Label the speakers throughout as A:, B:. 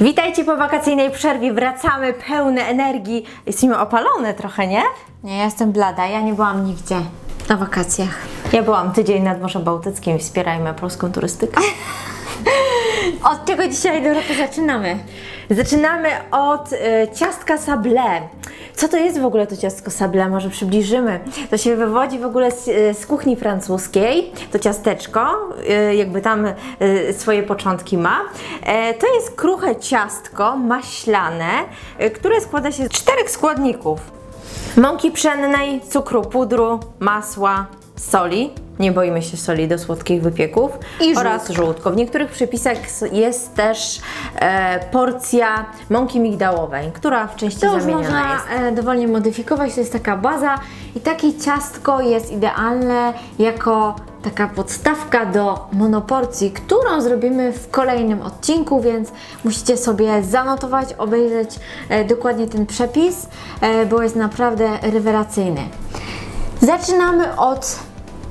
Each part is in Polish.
A: Witajcie po wakacyjnej przerwie, wracamy pełne energii. Jesteśmy opalone trochę, nie?
B: Nie, ja jestem blada, ja nie byłam nigdzie na wakacjach.
A: Ja byłam tydzień nad Morzem Bałtyckim, wspierajmy polską turystykę.
B: Od czego dzisiaj Dorota zaczynamy?
A: Zaczynamy od y, ciastka sablé. Co to jest w ogóle to ciastko sablé? Może przybliżymy. To się wywodzi w ogóle z, y, z kuchni francuskiej. To ciasteczko, y, jakby tam y, swoje początki ma. E, to jest kruche ciastko maślane, które składa się z czterech składników. Mąki pszennej, cukru, pudru, masła, soli. Nie boimy się soli do słodkich wypieków.
B: I
A: oraz żółtko. W niektórych przepisach jest też e, porcja mąki migdałowej, która w części
B: To już
A: zamieniona
B: można
A: jest.
B: e, dowolnie modyfikować, to jest taka baza i takie ciastko jest idealne jako taka podstawka do monoporcji, którą zrobimy w kolejnym odcinku, więc musicie sobie zanotować, obejrzeć e, dokładnie ten przepis, e, bo jest naprawdę rewelacyjny. Zaczynamy od,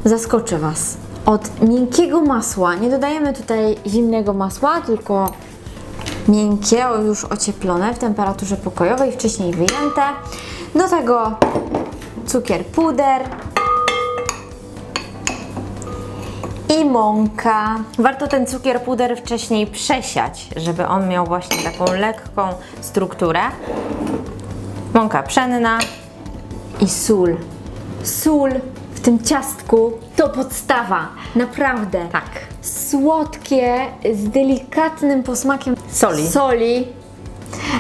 B: zaskoczy Was, od miękkiego masła. Nie dodajemy tutaj zimnego masła, tylko miękkie, już ocieplone w temperaturze pokojowej, wcześniej wyjęte. Do tego cukier puder i mąka.
A: Warto ten cukier puder wcześniej przesiać, żeby on miał właśnie taką lekką strukturę. Mąka pszenna,
B: i sól. Sól tym ciastku to podstawa, naprawdę.
A: Tak.
B: Słodkie, z delikatnym posmakiem
A: Soli.
B: soli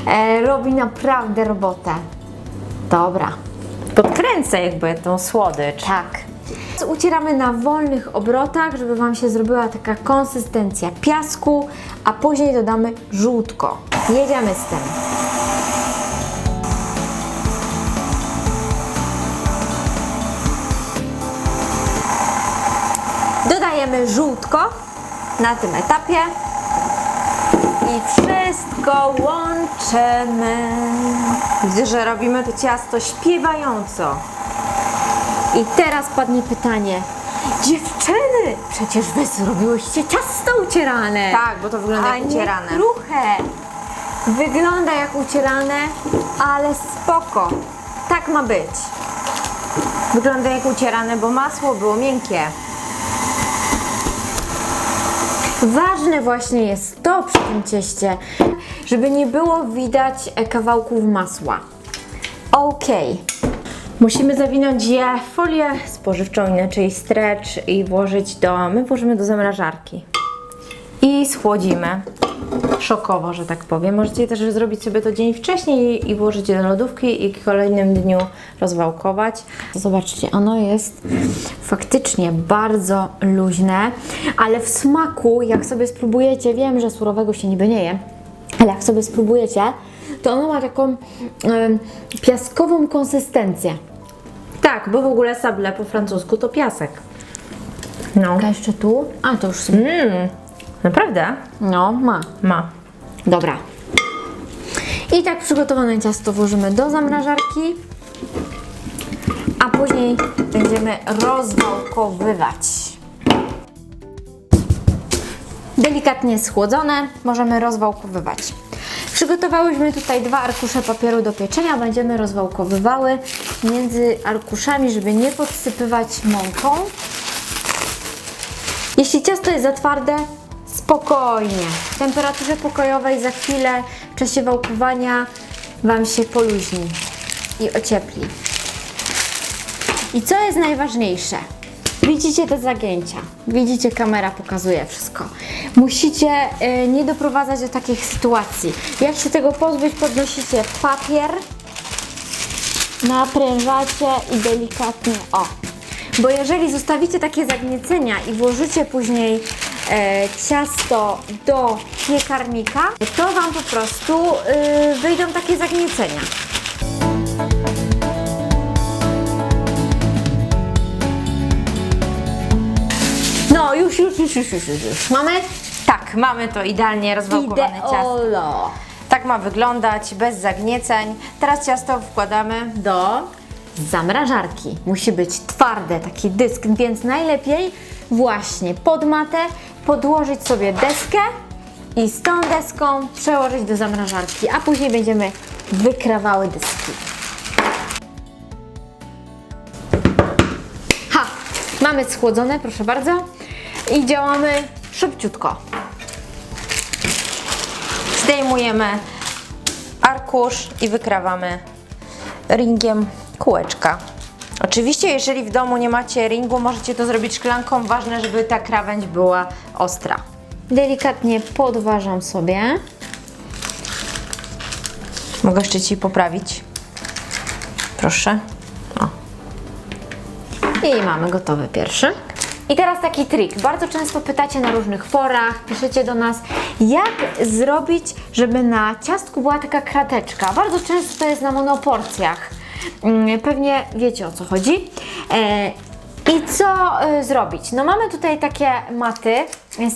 B: e, robi naprawdę robotę. Dobra.
A: podkręca jakby tą słodycz.
B: Tak. Ucieramy na wolnych obrotach, żeby Wam się zrobiła taka konsystencja piasku, a później dodamy żółtko. Jedziemy z tym. Dodajemy żółtko na tym etapie i wszystko łączymy.
A: Widzę, że robimy to ciasto śpiewająco.
B: I teraz padnie pytanie. Dziewczyny, przecież wy zrobiłyście ciasto ucierane.
A: Tak, bo to wygląda
B: a
A: jak
B: nie
A: ucierane.
B: kruche. Wygląda jak ucierane, ale spoko. Tak ma być.
A: Wygląda jak ucierane, bo masło było miękkie.
B: Ważne właśnie jest to przy tym cieście, żeby nie było widać e, kawałków masła. Okej.
A: Musimy zawinąć je w folię spożywczą, inaczej stretch i włożyć do, my włożymy do zamrażarki. I schłodzimy. Szokowo, że tak powiem. Możecie też zrobić sobie to dzień wcześniej i włożyć je do lodówki i w kolejnym dniu rozwałkować.
B: Zobaczcie, ono jest faktycznie bardzo luźne, ale w smaku, jak sobie spróbujecie, wiem, że surowego się niby nie je, ale jak sobie spróbujecie, to ono ma taką em, piaskową konsystencję.
A: Tak, bo w ogóle sable po francusku to piasek. No.
B: A jeszcze tu? A, to już sobie.
A: Mmm, naprawdę?
B: No, ma.
A: Ma.
B: Dobra. I tak przygotowane ciasto włożymy do zamrażarki, a później będziemy rozwałkowywać. Delikatnie schłodzone możemy rozwałkowywać. Przygotowałyśmy tutaj dwa arkusze papieru do pieczenia. Będziemy rozwałkowywały między arkuszami, żeby nie podsypywać mąką. Jeśli ciasto jest za twarde, spokojnie. W temperaturze pokojowej za chwilę w czasie wałkowania Wam się poluźni i ociepli. I co jest najważniejsze? Widzicie te zagięcia, widzicie, kamera pokazuje wszystko. Musicie y, nie doprowadzać do takich sytuacji. Jak się tego pozbyć, podnosicie papier, naprężacie i delikatnie o. Bo jeżeli zostawicie takie zagniecenia i włożycie później ciasto do piekarnika, to Wam po prostu y, wyjdą takie zagniecenia. No, już, już, już, już, już, już. Mamy?
A: Tak, mamy to idealnie rozwałkowane ciasto. Tak ma wyglądać, bez zagnieceń. Teraz ciasto wkładamy
B: do zamrażarki. Musi być twarde, taki dysk, więc najlepiej właśnie pod matę podłożyć sobie deskę i z tą deską przełożyć do zamrażarki, a później będziemy wykrawały deski. Ha! Mamy schłodzone, proszę bardzo. I działamy szybciutko.
A: Zdejmujemy arkusz i wykrawamy ringiem kółeczka. Oczywiście, jeżeli w domu nie macie ringu, możecie to zrobić szklanką. Ważne, żeby ta krawędź była ostra.
B: Delikatnie podważam sobie.
A: Mogę jeszcze Ci poprawić? Proszę. O.
B: I mamy gotowy pierwszy. I teraz taki trik. Bardzo często pytacie na różnych forach, piszecie do nas, jak zrobić, żeby na ciastku była taka krateczka. Bardzo często to jest na monoporcjach. Mm, Pewnie wiecie o co chodzi. E, I co e, zrobić? No mamy tutaj takie maty e,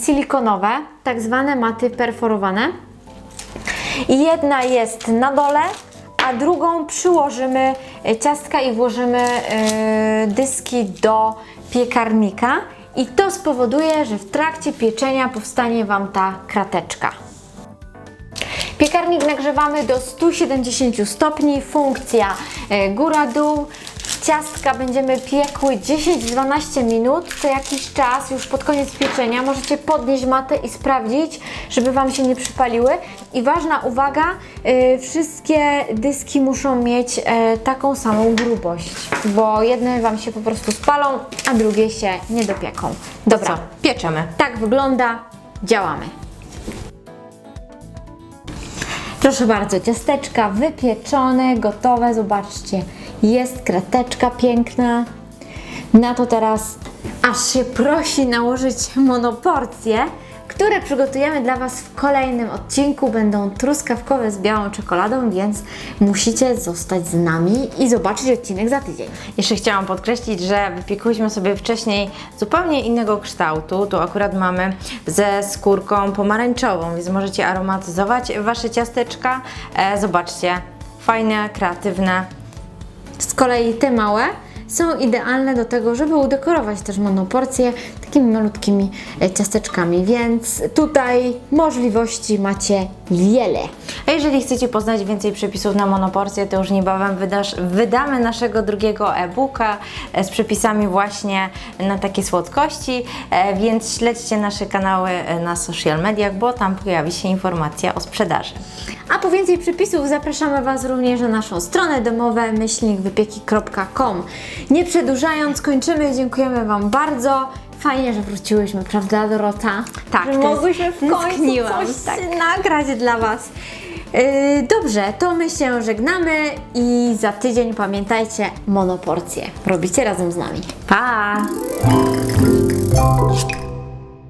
B: silikonowe, tak zwane maty perforowane. Jedna jest na dole, a drugą przyłożymy ciastka i włożymy dyski do piekarnika. I to spowoduje, że w trakcie pieczenia powstanie Wam ta krateczka. Piekarnik nagrzewamy do 170 stopni, funkcja e, góra-dół. Ciastka będziemy piekły 10-12 minut, co jakiś czas, już pod koniec pieczenia, możecie podnieść matę i sprawdzić, żeby Wam się nie przypaliły. I ważna uwaga, e, wszystkie dyski muszą mieć e, taką samą grubość, bo jedne Wam się po prostu spalą, a drugie się nie dopieką. Dobra,
A: Co? Pieczemy.
B: tak wygląda, działamy. Proszę bardzo, ciasteczka wypieczone, gotowe, zobaczcie, jest krateczka piękna. Na to teraz aż się prosi nałożyć monoporcje, które przygotujemy dla Was w kolejnym odcinku. Będą truskawkowe z białą czekoladą, więc musicie zostać z nami i zobaczyć odcinek za tydzień.
A: Jeszcze chciałam podkreślić, że wypiekłyśmy sobie wcześniej zupełnie innego kształtu. Tu akurat mamy ze skórką pomarańczową, więc możecie aromatyzować Wasze ciasteczka. E, zobaczcie, fajne, kreatywne.
B: Z kolei te małe są idealne do tego, żeby udekorować też monoporcje takimi malutkimi e, ciasteczkami, więc tutaj możliwości macie wiele.
A: A jeżeli chcecie poznać więcej przepisów na monoporcję, to już niebawem wydasz, wydamy naszego drugiego e-booka e, z przepisami właśnie na takie słodkości, e, więc śledźcie nasze kanały na social mediach, bo tam pojawi się informacja o sprzedaży.
B: A po więcej przepisów zapraszamy Was również na naszą stronę domowe myślnikwypieki.com. Nie przedłużając, kończymy. Dziękujemy Wam bardzo. Fajnie, że wróciłyśmy, prawda Dorota?
A: Tak,
B: że mogłyśmy w końcu coś
A: tak.
B: nagrać dla Was. Yy, dobrze, to my się żegnamy i za tydzień pamiętajcie, monoporcje robicie razem z nami.
A: Pa!